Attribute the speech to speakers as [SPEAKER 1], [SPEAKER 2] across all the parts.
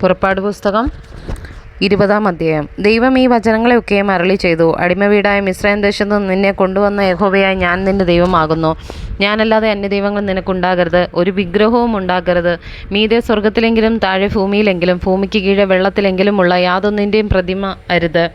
[SPEAKER 1] പുറപ്പാട് പുസ്തകം. ഇരുപതാം അധ്യായം. ദൈവം ഈ വചനങ്ങളെയൊക്കെയും അരളി ചെയ്തു. അടിമ വീടായ മിശ്രയം ദേശത്ത് നിന്ന് കൊണ്ടുവന്ന യഹോവയായി ഞാൻ നിന്റെ ദൈവമാകുന്നു. ഞാനല്ലാതെ അന്യദൈവങ്ങൾ നിനക്കുണ്ടാകരുത്. ഒരു വിഗ്രഹവും ഉണ്ടാകരുത്. മീതെ സ്വർഗത്തിലെങ്കിലും താഴെ ഭൂമിയിലെങ്കിലും ഭൂമിക്ക് കീഴെ വെള്ളത്തിലെങ്കിലുമുള്ള യാതൊന്നിന്റെയും പ്രതിമ അരുത്.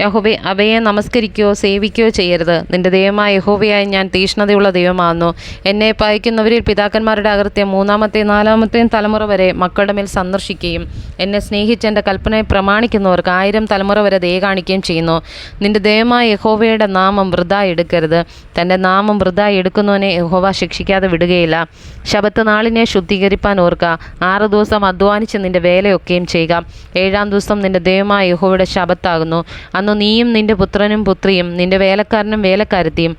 [SPEAKER 1] യഹോവെ അവയെ നമസ്കരിക്കുകയോ സേവിക്കുകയോ ചെയ്യരുത്. നിന്റെ ദൈവമായ യഹോവയായി ഞാൻ തീഷ്ണതയുള്ള ദൈവമാകുന്നു. എന്നെ പായിക്കുന്നവരിൽ പിതാക്കന്മാരുടെ അകൃത്യം മൂന്നാമത്തെയും നാലാമത്തെയും തലമുറ വരെ മക്കളുടെ മേൽ സന്ദർശിക്കുകയും എന്നെ സ്നേഹിച്ച് എന്റെ കൽപ്പനയെ പ്രമാണിക്കുന്നവർക്ക് ആയിരം തലമുറ വരെ ദയ കാണിക്കുകയും ചെയ്യുന്നു. നിന്റെ ദൈവമായ യഹോവയുടെ നാമം വൃഥ എടുക്കരുത്. തന്റെ നാമം വൃഥ എടുക്കുന്നവനെ യഹോവ ശിക്ഷിക്കാതെ വിടുകയില്ല. ശബത്ത് നാളിനെ ശുദ്ധീകരിപ്പാൻ ഓർക്കുക ആറ് ദിവസം അധ്വാനിച്ച് നിന്റെ വേലയൊക്കെയും ചെയ്യുക. ഏഴാം ദിവസം നിന്റെ ദൈവമായ യഹോവയുടെ ശബത്താകുന്നു അന്ന് നീയും നിന്റെ പുത്രനും പുത്രിയും നിന്റെ വേലക്കാരനും വേലക്കാരത്തിയും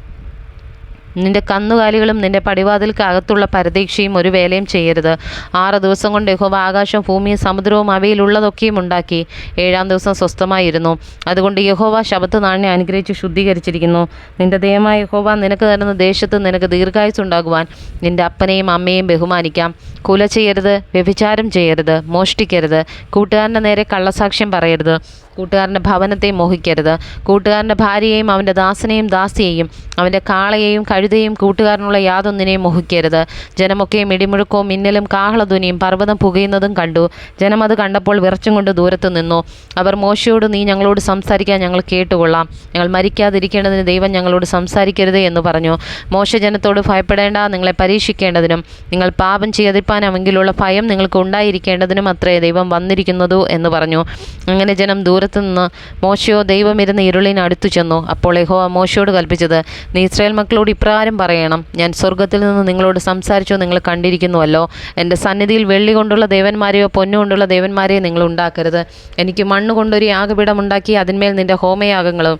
[SPEAKER 1] നിന്റെ കന്നുകാലികളും നിന്റെ പടിവാതിൽക്കകത്തുള്ള പരദീക്ഷയും ഒരു വേലയും ചെയ്യരുത്. ആറ് ദിവസം കൊണ്ട് യഹോവ ആകാശം ഭൂമിയും സമുദ്രവും അവയിലുള്ളതൊക്കെയും ഉണ്ടാക്കി. ഏഴാം ദിവസം സ്വസ്ഥമായിരുന്നു. അതുകൊണ്ട് യഹോവ ശബത്ത് നാളിനെ അനുഗ്രഹിച്ച് ശുദ്ധീകരിച്ചിരിക്കുന്നു. നിന്റെ ദയമായ യഹോവ നിനക്ക് തരുന്ന ദേശത്ത് നിനക്ക് ദീർഘായുസ് ഉണ്ടാകുവാൻ നിന്റെ അപ്പനെയും അമ്മയെയും ബഹുമാനിക്കാം. കുല ചെയ്യരുത് വ്യഭിചാരം ചെയ്യരുത് മോഷ്ടിക്കരുത്. കൂട്ടുകാരന്റെ നേരെ കള്ളസാക്ഷ്യം പറയരുത്. കൂട്ടുകാരന്റെ ഭവനത്തെ മോഹിക്കരുത്. കൂട്ടുകാരന്റെ ഭാര്യയെയും അവന്റെ ദാസനെയും ദാസിയെയും അവന്റെ കാളയെയും കഴുതയും കൂട്ടുകാരനുള്ള യാതൊന്നിനെയും മോഹിക്കരുത്. ജനമൊക്കെയും ഇടിമുഴക്കവും മിന്നലും കാഹളധ്വനിയും പർവതം പുകയുന്നതും കണ്ടു. ജനം അത് കണ്ടപ്പോൾ വിറച്ചും കൊണ്ട് ദൂരത്ത് നിന്നു. അവർ മോശയോട് നീ ഞങ്ങളോട് സംസാരിക്കാൻ ഞങ്ങൾ കേട്ടുകൊള്ളാം. ഞങ്ങൾ മരിക്കാതിരിക്കേണ്ടതിന് ദൈവം ഞങ്ങളോട് സംസാരിക്കരുത് എന്ന് പറഞ്ഞു. മോശ ജനത്തോട് ഭയപ്പെടേണ്ട നിങ്ങളെ പരീക്ഷിക്കേണ്ടതിനും നിങ്ങൾ പാപം ചെയ്തിപ്പാനാമെങ്കിലുള്ള ഭയം നിങ്ങൾക്ക് ഉണ്ടായിരിക്കേണ്ടതിനും അത്രേ ദൈവം വന്നിരിക്കുന്നതു എന്ന് പറഞ്ഞു. അങ്ങനെ ജനം ദൂരത്ത് നിന്ന് മോശയോ ദൈവമിരുന്ന് ഇരുളിന് അടുത്തു ചെന്നു. അപ്പോൾ യഹോവ മോശയോട് കൽപ്പിച്ചത് നീ ഇസ്രായേൽ മക്കളോട് ഇപ്രകാരം പറയണം. ഞാൻ സ്വർഗത്തിൽ നിന്ന് നിങ്ങളോട് സംസാരിച്ചോ നിങ്ങൾ കണ്ടിരിക്കുന്നുവല്ലോ. എന്റെ സന്നിധിയിൽ വെള്ളി കൊണ്ടുള്ള ദേവന്മാരെയോ പൊന്നുകൊണ്ടുള്ള ദേവന്മാരെയോ നിങ്ങൾ ഉണ്ടാക്കരുത്. എനിക്ക് മണ്ണ് കൊണ്ടൊരു യാഗപീഠം ഉണ്ടാക്കി അതിന്മേൽ നിന്റെ ഹോമയാഗങ്ങളും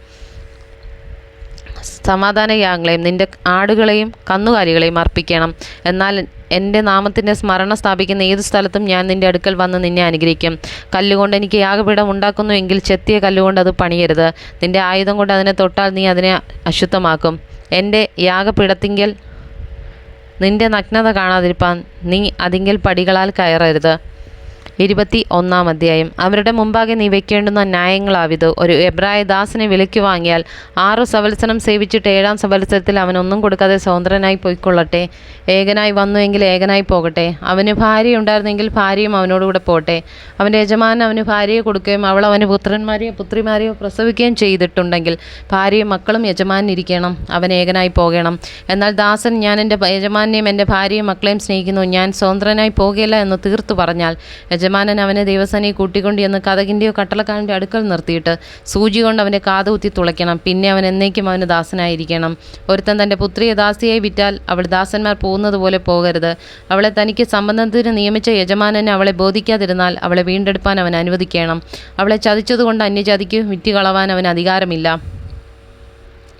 [SPEAKER 1] സമാധാനയാഗങ്ങളെയും നിന്റെ ആടുകളെയും കന്നുകാലികളെയും അർപ്പിക്കണം. എന്നാൽ എന്റെ നാമത്തിന്റെ സ്മരണ സ്ഥാപിക്കുന്ന ഏത് സ്ഥലത്തും ഞാൻ നിന്റെ അടുക്കൽ വന്ന് നിന്നെ അനുഗ്രഹിക്കും. കല്ലുകൊണ്ട് എനിക്ക് യാഗപീഠം ഉണ്ടാക്കുന്നു എങ്കിൽ ചെത്തിയ കല്ലുകൊണ്ട് അത് പണിയരുത്. നിന്റെ ആയുധം കൊണ്ട് അതിനെ തൊട്ടാൽ നീ അതിനെ അശുദ്ധമാക്കും. എന്റെ യാഗപീഠത്തിങ്കിൽ നിന്റെ നഗ്നത കാണാതിരിപ്പാൻ നീ അതിങ്കിൽ പടികളാൽ കയറരുത്. ഇരുപത്തി ഒന്നാം അധ്യായം അവരുടെ മുമ്പാകെ നീ വെക്കേണ്ടുന്ന ന്യായങ്ങളാവിത്. ഒരു എബ്രായ ദാസനെ വിലയ്ക്ക് വാങ്ങിയാൽ ആറു സവത്സരം സേവിച്ചിട്ട് ഏഴാം സവത്സരത്തിൽ അവനൊന്നും കൊടുക്കാതെ സ്വതന്ത്രനായി പോയിക്കൊള്ളട്ടെ. ഏകനായി വന്നു എങ്കിൽ ഏകനായി പോകട്ടെ. അവന് ഭാര്യ ഉണ്ടായിരുന്നെങ്കിൽ ഭാര്യയും അവനോടുകൂടെ പോകട്ടെ. അവന്റെ യജമാനൻ അവന് ഭാര്യയെ കൊടുക്കുകയും അവൾ അവന് പുത്രന്മാരെയോ പുത്രിമാരെയോ പ്രസവിക്കുകയും ചെയ്തിട്ടുണ്ടെങ്കിൽ ഭാര്യയും മക്കളും യജമാനൻ ഇരിക്കണം. അവൻ ഏകനായി പോകണം. എന്നാൽ ദാസൻ ഞാൻ എന്റെ യജമാനെയും എന്റെ ഭാര്യയും മക്കളെയും സ്നേഹിക്കുന്നു. ഞാൻ സ്വതന്ത്രനായി പോകുകയില്ല എന്ന് തീർത്തു പറഞ്ഞാൽ യജമാനൻ അവനെ ദേവസേനയെ കൂട്ടിക്കൊണ്ട് ചെന്ന് കഥകിന്റെയോ കട്ടളക്കാരന്റെ അടുക്കൽ നിർത്തിയിട്ട് സൂചി കൊണ്ട് അവന്റെ കാത് കുത്തി തുളയ്ക്കണം. പിന്നെ അവൻ എന്നേക്കും അവന് ദാസനായിരിക്കണം. ഒരുത്തൻ തന്റെ പുത്രിയെ ദാസിയായി വിറ്റാൽ അവൾ ദാസന്മാർ പോകുന്നത് പോലെ പോകരുത്. അവളെ തനിക്ക് സംബന്ധത്തിന് നിയമിച്ച യജമാനനെ അവളെ ബോധിക്കാതിരുന്നാൽ അവളെ വീണ്ടെടുപ്പാൻ അവൻ അനുവദിക്കണം. അവളെ ചതിച്ചതുകൊണ്ട് അന്യജാതിക്ക് വിറ്റുകളവാൻ അവൻ അധികാരമില്ല.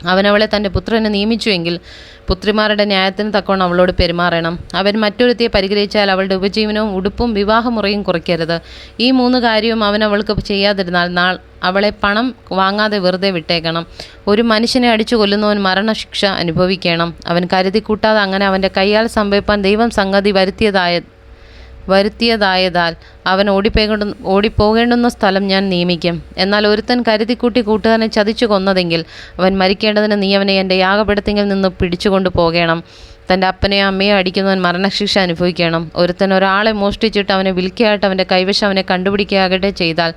[SPEAKER 1] അവനവളെ തന്റെ പുത്രനെ നിയമിച്ചുവെങ്കിൽ പുത്രിമാരുടെ ന്യായത്തിന് തക്കവണ്ണം അവളോട് പെരുമാറണം. അവൻ മറ്റൊരുത്തിയെ പരിഗ്രഹിച്ചാൽ അവളുടെ ഉപജീവനവും ഉടുപ്പും വിവാഹമുറയും കുറയ്ക്കരുത്. ഈ മൂന്ന് കാര്യവും അവൻ അവൾക്ക് ചെയ്യാതിരുന്നാൽ നാൾ അവളെ പണം വാങ്ങാതെ വെറുതെ വിട്ടേക്കണം. ഒരു മനുഷ്യനെ അടിച്ചു കൊല്ലുന്നവൻ മരണശിക്ഷ അനുഭവിക്കണം. അവൻ കരുതി കൂട്ടാതെ അങ്ങനെ അവന്റെ കൈയാൽ സംഭവിപ്പാൻ ദൈവം സംഗതി വരുത്തിയതായ വരുത്തിയതായതാൽ അവൻ ഓടിപ്പോകേണ്ട ഓടിപ്പോകേണ്ടുന്ന സ്ഥലം ഞാൻ നിയമിക്കും. എന്നാൽ ഒരുത്തൻ കരുതിക്കൂട്ടി കൂട്ടുകാരനെ ചതിച്ചു കൊന്നതെങ്കിൽ അവൻ മരിക്കേണ്ടതിന് നീ അവനെ എന്റെ യാഗപീഠത്തിങ്കിൽ നിന്ന് പിടിച്ചുകൊണ്ട് പോകണം. തന്റെ അപ്പനെയോ അമ്മയോ അടിക്കുന്നവൻ മരണശിക്ഷ അനുഭവിക്കണം. ഒരുത്തൻ ഒരാളെ മോഷ്ടിച്ചിട്ട് അവനെ വിൽക്കുകയായിട്ട് അവന്റെ കൈവശം അവനെ കണ്ടുപിടിക്കുകയാകട്ടെ ചെയ്താൽ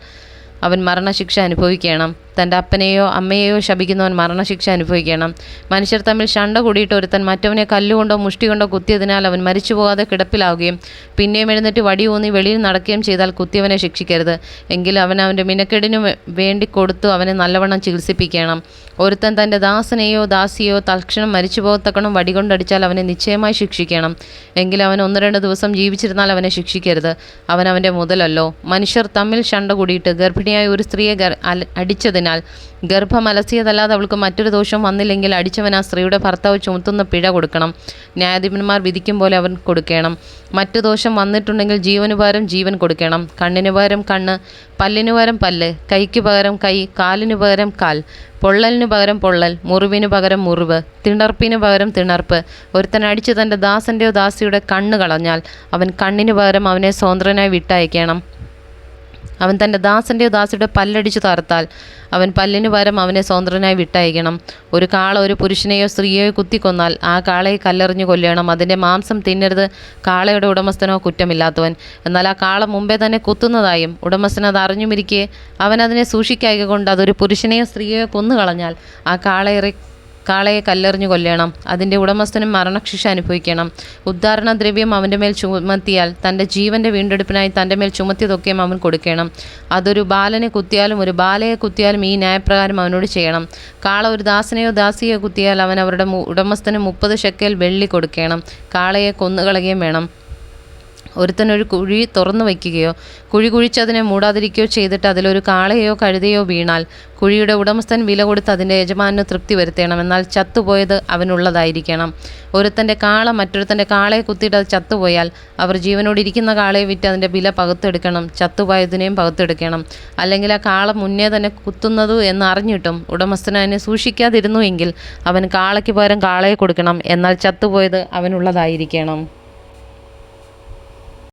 [SPEAKER 1] അവൻ മരണശിക്ഷ അനുഭവിക്കണം. തന്റെ അപ്പനെയോ അമ്മയെയോ ശപിക്കുന്നവൻ മരണശിക്ഷ അനുഭവിക്കണം. മനുഷ്യർ തമ്മിൽ ശണ്ട കൂടിയിട്ട് ഒരുത്തൻ മറ്റവനെ കല്ലുകൊണ്ടോ മുഷ്ടി കൊണ്ടോ കുത്തിയതിനാൽ അവൻ മരിച്ചു പോകാതെ കിടപ്പിലാവുകയും പിന്നെയും എഴുന്നേറ്റ് വടി ഊന്നി വെളിയിൽ നടക്കുകയും ചെയ്താൽ കുത്തിയവനെ ശിക്ഷിക്കരുത്. എങ്കിൽ അവൻ അവന്റെ മിനക്കെടിനു വേണ്ടി കൊടുത്തു അവനെ നല്ലവണ്ണം ചികിത്സിപ്പിക്കണം. ഒരുത്തൻ തന്റെ ദാസനെയോ ദാസിയോ തൽക്ഷണം മരിച്ചു പോകത്തക്കണം വടികൊണ്ടടിച്ചാൽ അവനെ നിശ്ചയമായി ശിക്ഷിക്കണം. എങ്കിൽ അവൻ ഒന്ന് രണ്ട് ദിവസം ജീവിച്ചിരുന്നാൽ അവനെ ശിക്ഷിക്കരുത്. അവൻ അവന്റെ മുതലല്ലോ. മനുഷ്യർ തമ്മിൽ ശണ്ട കൂടിയിട്ട് ഗർഭിണിയായ ഒരു സ്ത്രീയെ അടിച്ചതിനാൽ ഗർഭം അലസിയതല്ലാതെ അവൾക്ക് മറ്റൊരു ദോഷം വന്നില്ലെങ്കിൽ അടിച്ചവൻ ആ സ്ത്രീയുടെ ഭർത്താവ് ചുമത്തുന്ന പിഴ കൊടുക്കണം. ന്യായാധിപന്മാർ വിധിക്കും പോലെ അവൻ കൊടുക്കണം. മറ്റു ദോഷം വന്നിട്ടുണ്ടെങ്കിൽ ജീവന് പകരം ജീവൻ കൊടുക്കണം. കണ്ണിന് പകരം കണ്ണ് പല്ലിന് പകരം പല്ല് കൈക്ക് പകരം കൈ കാലിന് പകരം കാൽ പൊള്ളലിനു പകരം പൊള്ളൽ മുറിവിനു പകരം മുറിവ് തിണർപ്പിനു പകരം തിണർപ്പ്. ഒരുത്തൻ അടിച്ച് തന്റെ ദാസന്റെയോ ദാസിയുടെ കണ്ണ് കളഞ്ഞാൽ അവൻ കണ്ണിന് പകരം അവനെ സ്വതന്ത്രനായി വിട്ടയക്കണം. അവൻ തന്റെ ദാസന്റെയോ ദാസിയുടെ പല്ലടിച്ചു തകർത്താൽ അവൻ പല്ലിന് പകരം അവനെ സ്വതന്ത്രനായി വിട്ടയക്കണം. ഒരു കാള ഒരു പുരുഷനെയോ സ്ത്രീയെയോ കുത്തിക്കൊന്നാൽ ആ കാളയെ കല്ലെറിഞ്ഞു കൊല്ലണം. അതിന്റെ മാംസം തിന്നരുത്. കാളയുടെ ഉടമസ്ഥനോ കുറ്റമില്ലാത്തവൻ. എന്നാൽ ആ കാള മുമ്പേ തന്നെ കുത്തുന്നതായും ഉടമസ്ഥൻ അത് അറിഞ്ഞുമിരിക്കെ അവൻ അതിനെ സൂക്ഷിക്കായക കൊണ്ട് അതൊരു പുരുഷനെയോ സ്ത്രീയെയോ കൊന്നുകളഞ്ഞാൽ ആ കാളയെ കാളയെ കല്ലെറിഞ്ഞു കൊല്ലണം. അതിന്റെ ഉടമസ്ഥനും മരണശിക്ഷ അനുഭവിക്കണം. ഉദ്ധാരണ ദ്രവ്യം അവന്റെ മേൽ ചുമത്തിയാൽ തന്റെ ജീവന്റെ വീണ്ടെടുപ്പിനായി തന്റെ മേൽ ചുമത്തിയതൊക്കെയും അവൻ കൊടുക്കണം. അതൊരു ബാലനെ കുത്തിയാലും ഒരു ബാലയെ കുത്തിയാലും ഈ ന്യായപ്രകാരം അവനോട് ചെയ്യണം. കാള ഒരു ദാസനെയോ ദാസിയോ കുത്തിയാൽ അവൻ അവരുടെ ഉടമസ്ഥന് മുപ്പത് ഷെക്കേൽ വെള്ളി കൊടുക്കണം. കാളയെ കൊന്നുകളയുകയും വേണം. ഒരുത്തനൊരു കുഴി തുറന്നു വയ്ക്കുകയോ കുഴി കുഴിച്ചതിനെ മൂടാതിരിക്കുകയോ ചെയ്തിട്ട് അതിലൊരു കാളയോ കഴുതയോ വീണാൽ കുഴിയുടെ ഉടമസ്ഥൻ വില കൊടുത്ത് അതിന്റെ യജമാനു തൃപ്തി വരുത്തണം. എന്നാൽ ചത്തുപോയത് അവനുള്ളതായിരിക്കണം. ഒരുത്തന്റെ കാള മറ്റൊരുത്തന്റെ കാളയെ കുത്തിയിട്ട് അത് ചത്തുപോയാൽ അവർ ജീവനോട് ഇരിക്കുന്ന കാളയെ വിറ്റ് അതിന്റെ വില പകുത്തെടുക്കണം. ചത്തുപോയതിനെയും പകുത്തെടുക്കണം. അല്ലെങ്കിൽ ആ കാള മുന്നേ തന്നെ കുത്തുന്നതു എന്ന് അറിഞ്ഞിട്ടും ഉടമസ്ഥൻ അതിനെ സൂക്ഷിക്കാതിരുന്നു എങ്കിൽ അവൻ കാളയ്ക്ക് പകരം കാളയെ കൊടുക്കണം. എന്നാൽ ചത്തുപോയത് അവനുള്ളതായിരിക്കണം.